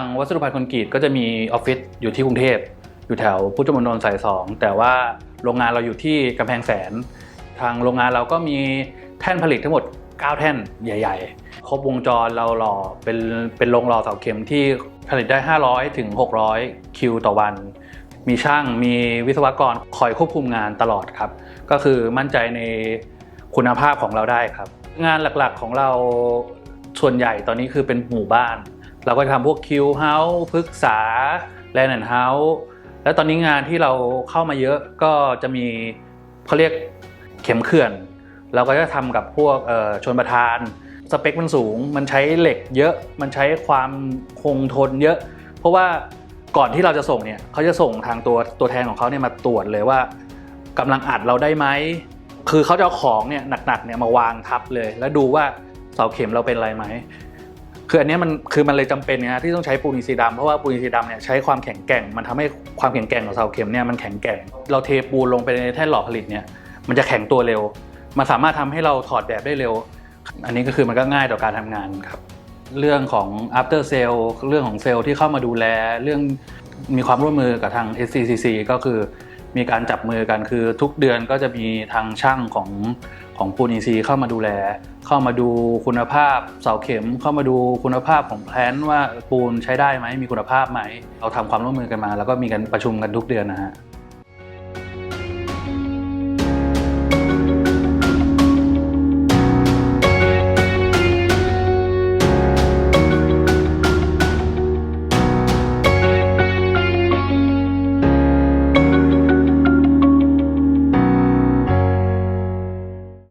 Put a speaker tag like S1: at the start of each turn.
S1: างวัสดุพันธ์คอนกรีตก็จะมีออฟฟิศอยู่ที่กรุงเทพอยู่แถวพุทธมณฑลสายสองแต่ว่าโรงงานเราอยู่ที่กำแพงแสน ทางโรงงานเราก็มีแท่นผลิตทั้งหมด 9 แท่นใหญ่ ๆ ครบวงจรเราหล่อเป็นเป็นโรงหล่อเสาเข็มที่ผลิตได้ 500ถึง600 คิวต่อวัน มีช่างมีวิศวกรคอยควบคุมงานตลอดครับ ก็คือมั่นใจในคุณภาพของเราได้ครับ งานหลักๆของเราส่วนใหญ่ตอนนี้คือเป็นหมู่บ้าน เราก็จะทำพวกคิวเฮาส์พฤกษาแลนด์เฮาส์แล้วตอนนี้งานที่เราเข้ามาเยอะก็จะมีเขาเรียกเข็มเขื่อน เราก็จะทำกับพวกชนประทาน สเปคมันสูง มันใช้เหล็กเยอะ มันใช้ความคงทนเยอะ เพราะว่าก่อนที่เราจะส่งเนี่ยเขาจะส่งทางตัวตัวแทนของเขาเนี่ยมาตรวจเลยว่ากำลังอัดเราได้ไหมคือเขาจะเอาของเนี่ยหนักๆเนี่ยมาวางทับเลย แล้วดูว่าเสาเข็มเราเป็นอะไรไหม คืออันนี้มันคือมันเลยจำเป็นนะที่ต้องใช้ปูนอินทรีย์ดำเพราะว่าปูนอินทรีย์ดำเนี่ยใช้ความแข็งแกร่ง มันทำให้ความแข็งแกร่งของเสาเข็มเนี่ยมันแข็งแกร่ง เราเทปูนลงไปในแท่นหล่อผลิตเนี่ยมันจะแข็งตัวเร็ว มันสามารถทำให้เราถอดแบบได้เร็ว อันนี้ก็คือมันก็ง่ายต่อการทำงานครับเรื่องของ after sale เรื่องของเซลล์ที่เข้ามาดูแล เรื่องมีความร่วมมือกับทาง SCCC ก็คือมีการจับมือกันคือทุกเดือนก็จะมีทางช่างของ ของปูนอินซีย์เข้ามาดูแล เข้ามาดูคุณภาพเสาเข็ม เข้ามาดูคุณภาพของแพลนว่าปูนใช้ได้ไหมมีคุณภาพไหมเราทำความร่วมมือกันมา แล้วก็มีการประชุมกันทุกเดือนนะฮะ